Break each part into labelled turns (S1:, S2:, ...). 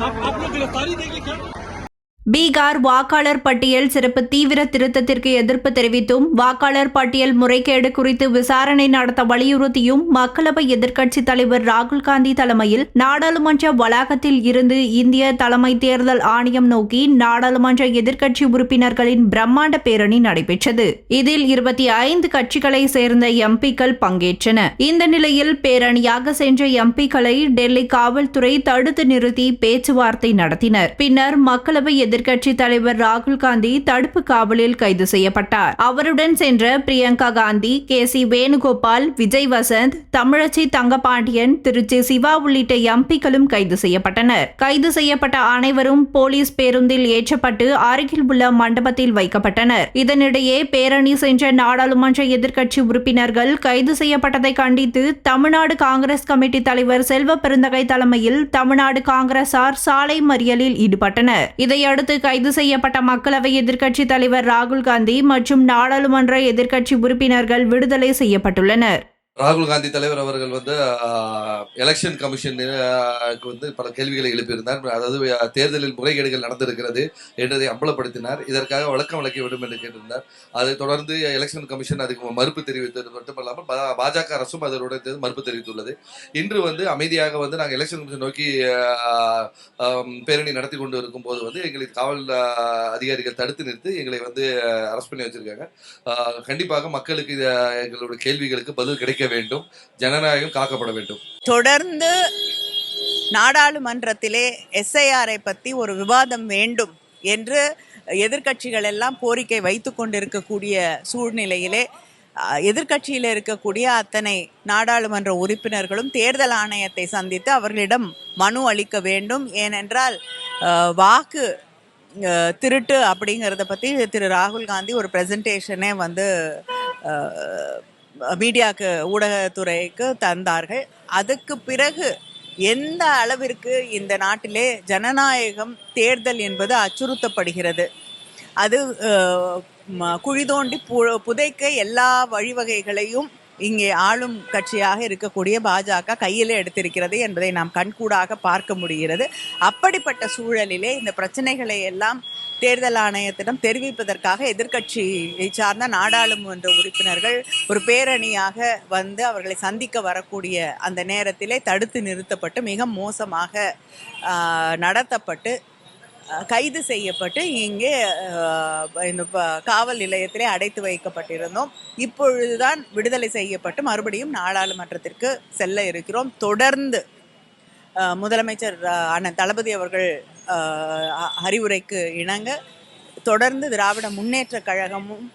S1: आप लोग गिरफ्तारी देंगे क्या
S2: பீகார் வாக்காளர் பட்டியல் சிறப்பு தீவிர திருத்தத்திற்கு எதிர்ப்பு தெரிவித்தும் வாக்காளர் பட்டியல் முறைகேடு குறித்து விசாரணை நடத்த வலியுறுத்தியும் மக்களவை எதிர்க்கட்சித் தலைவர் ராகுல் காந்தி தலைமையில் நாடாளுமன்ற வளாகத்தில் இருந்து இந்திய தலைமை தேர்தல் ஆணையம் நோக்கி நாடாளுமன்ற எதிர்க்கட்சி உறுப்பினர்களின் பிரம்மாண்ட பேரணி நடைபெற்றது. இதில் இருபத்தி ஐந்து கட்சிகளை சேர்ந்த எம்பிக்கள் பங்கேற்றன. இந்த நிலையில் பேரணியாக சென்ற எம்பிக்களை டெல்லி காவல்துறை தடுத்து நிறுத்தி பேச்சுவார்த்தை நடத்தினர். பின்னர் மக்களவை எதிர்க்கட்சி தலைவர் ராகுல் காந்தி தடுப்பு காவலில் கைது செய்யப்பட்டார். அவருடன் சென்ற பிரியங்கா காந்தி கே. சி. வேணுகோபால் விஜய் வசந்த் தமிழச்சி தங்கபாண்டியன் திருச்சி சிவா உள்ளிட்ட எம்பிக்களும் கைது செய்யப்பட்டனர். கைது செய்யப்பட்ட அனைவரும் போலீஸ் பேருந்தில் ஏற்றப்பட்டு அருகில் உள்ள மண்டபத்தில் வைக்கப்பட்டனர். இதனிடையே பேரணி சென்ற நாடாளுமன்ற எதிர்க்கட்சி உறுப்பினர்கள் கைது செய்யப்பட்டதை கண்டித்து தமிழ்நாடு காங்கிரஸ் கமிட்டி தலைவர் செல்வ பெருந்தகை தலைமையில் தமிழ்நாடு காங்கிரசார் சாலை மறியலில் ஈடுபட்டனர். இதையடுத்து கைது செய்யப்பட்ட மக்களவை எதிர்க்கட்சி தலைவர் ராகுல் காந்தி மற்றும் நாடாளுமன்ற எதிர்க்கட்சி உறுப்பினர்கள் விடுதலை செய்யப்பட்டுள்ளனர்.
S3: ராகுல் காந்தி தலைவர் அவர்கள் வந்து எலெக்ஷன் கமிஷன் வந்து பல கேள்விகளை எழுப்பியிருந்தார். அதாவது தேர்தலில் முறைகேடுகள் நடந்திருக்கிறது என்றதை அம்பலப்படுத்தினார். இதற்காக வழக்கம் வழக்க வேண்டும் என்று கேட்டிருந்தார். அதைத் தொடர்ந்து எலெக்ஷன் கமிஷன் அதுக்கு மறுப்பு தெரிவித்தது மட்டுமல்லாமல் பாஜக அரசும் அதனுடைய மறுப்பு தெரிவித்துள்ளது. இன்று வந்து அமைதியாக வந்து நாங்கள் எலெக்ஷன் கமிஷன் நோக்கி பேரணி நடத்தி கொண்டு இருக்கும் போது வந்து எங்களுக்கு காவல் அதிகாரிகள் தடுத்து நிறுத்தி எங்களை வந்து அரெஸ்ட் பண்ணி வச்சிருக்காங்க. கண்டிப்பாக மக்களுக்கு எங்களுடைய கேள்விகளுக்கு பதில் கிடைக்க வேண்டும் ஜனநாயகம் காக்கப்பட வேண்டும்.
S4: தொடர்ந்து நாடாளுமன்றத்திலே எஸ்ஐஆரை பற்றி ஒரு விவாதம் வேண்டும் என்று எதிர்கட்சிகள் எல்லாம் கோரிக்கை வைத்து கொண்டிருக்கக்கூடிய சூழ்நிலையிலே எதிர்கட்சியில் இருக்கக்கூடிய அத்தனை நாடாளுமன்ற உறுப்பினர்களும் தேர்தல் ஆணையத்தை சந்தித்து அவர்களிடம் மனு அளிக்க வேண்டும். ஏனென்றால் வாக்கு திருட்டு அப்படிங்கிறத பற்றி திரு. ராகுல் காந்தி ஒரு ப்ரெசன்டேஷனே வந்து மீடியாக்கு ஊடகத்துறைக்கு தந்தார்கள். அதுக்கு பிறகு எந்த அளவிற்கு இந்த நாட்டிலே ஜனநாயகம் தேர்தல் என்பது அச்சுறுத்தப்படுகிறது? அது ம- குழி தோண்டி பு புதைக்க எல்லா வழிவகைகளையும் இங்கே ஆளும் கட்சியாக இருக்கக்கூடிய பாஜக கையில் எடுத்திருக்கிறது என்பதை நாம் கண்கூடாக பார்க்க முடிகிறது. அப்படிப்பட்ட சூழலிலே இந்த பிரச்சனைகளை எல்லாம் தேர்தல் ஆணையத்திடம் தெரிவிப்பதற்காக எதிர்க்கட்சியை சார்ந்த நாடாளுமன்ற உறுப்பினர்கள் ஒரு பேரணியாக வந்து அவர்களை சந்திக்க வரக்கூடிய அந்த நேரத்திலே தடுத்து நிறுத்தப்பட்டு மிக மோசமாக நடத்தப்பட்டு கைது செய்யப்பட்டு இங்கே இந்த காவல் நிலையத்திலே அடைத்து வைக்கப்பட்டிருந்தோம். இப்பொழுதுதான் விடுதலை செய்யப்பட்டு மறுபடியும் நாடாளுமன்றத்திற்கு செல்ல இருக்கிறோம். தொடர்ந்து முதலமைச்சர் அண்ணன் தளபதி அவர்கள் அறிவுரைக்கு இணங்க தொடர்ந்து திராவிட முன்னேற்றக் கழகமும்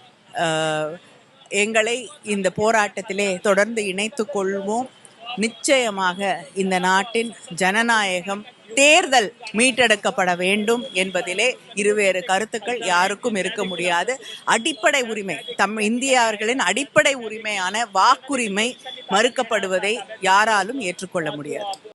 S4: எங்களை இந்த போராட்டத்திலே தொடர்ந்து இணைத்து கொள்வோம். நிச்சயமாக இந்த நாட்டின் ஜனநாயகம் தேர்தல் மீட்டெடுக்கப்பட வேண்டும் என்பதிலே இருவேறு கருத்துக்கள் யாருக்கும் இருக்க முடியாது. அடிப்படை உரிமை தம் இந்தியர்களின் அடிப்படை உரிமையான வாக்குரிமை மறுக்கப்படுவதை யாராலும் ஏற்றுக்கொள்ள முடியாது.